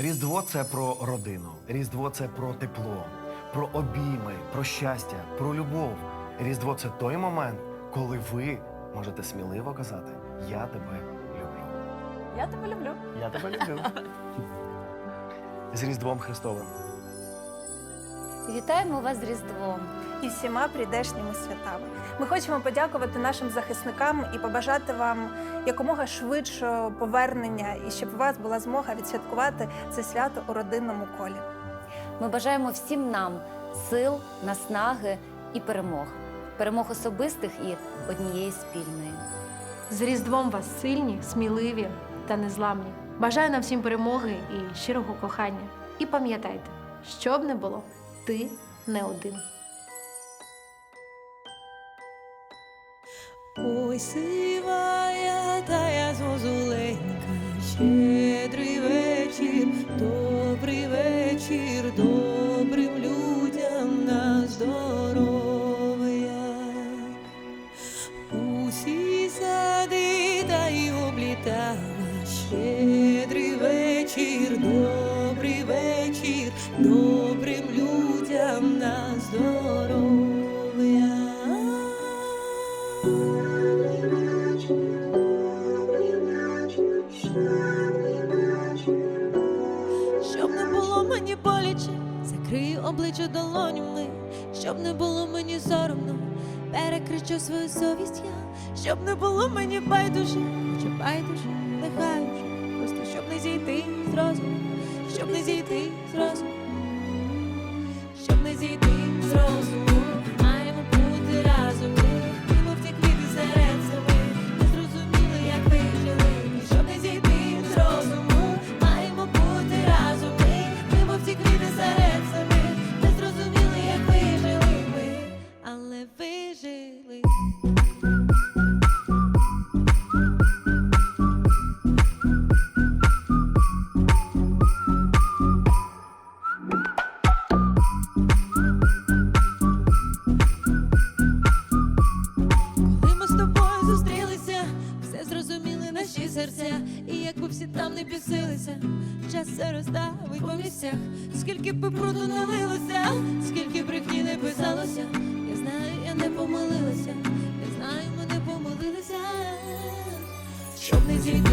Різдво це про родину. Різдво це про тепло, про обійми, про щастя, про любов. Різдво це той момент, коли ви можете сміливо казати Я тебе люблю. Я тебе люблю. Я тебе люблю. З Різдвом Христовим. Вітаємо вас з Різдвом. і всіма прийдешніми святами. Ми хочемо подякувати нашим захисникам і побажати вам якомога швидшого повернення, і щоб у вас була змога відсвяткувати це свято у родинному колі. Ми бажаємо всім нам сил, наснаги і перемог. Перемог особистих і однієї спільної. З Різдвом вас сильні, сміливі та незламні. Бажаю нам всім перемоги і щирого кохання. І пам'ятайте, що б не було, ти не один. Ой, сивая тая зозуленька, щедрий вечір, добрий вечір, добрим людям на здоров'я. Усі сади та й облітала, щедрий вечір, добрий Щоб не було мені боляче, закрию обличчя долонями, щоб не було мені соромно, перекричу свою совість я, щоб не було мені байдуже, чи байдуже, нехай уже, просто щоб не зійти з щоб не зійти з розуму, щоб не зійти з і якби всі там не бісилися, час все розставить по місцях, скільки б пруду не лилося, скільки брехні не писалося. Я знаю, я не помилилася, я знаю, ми не помилилися, щоб не зійти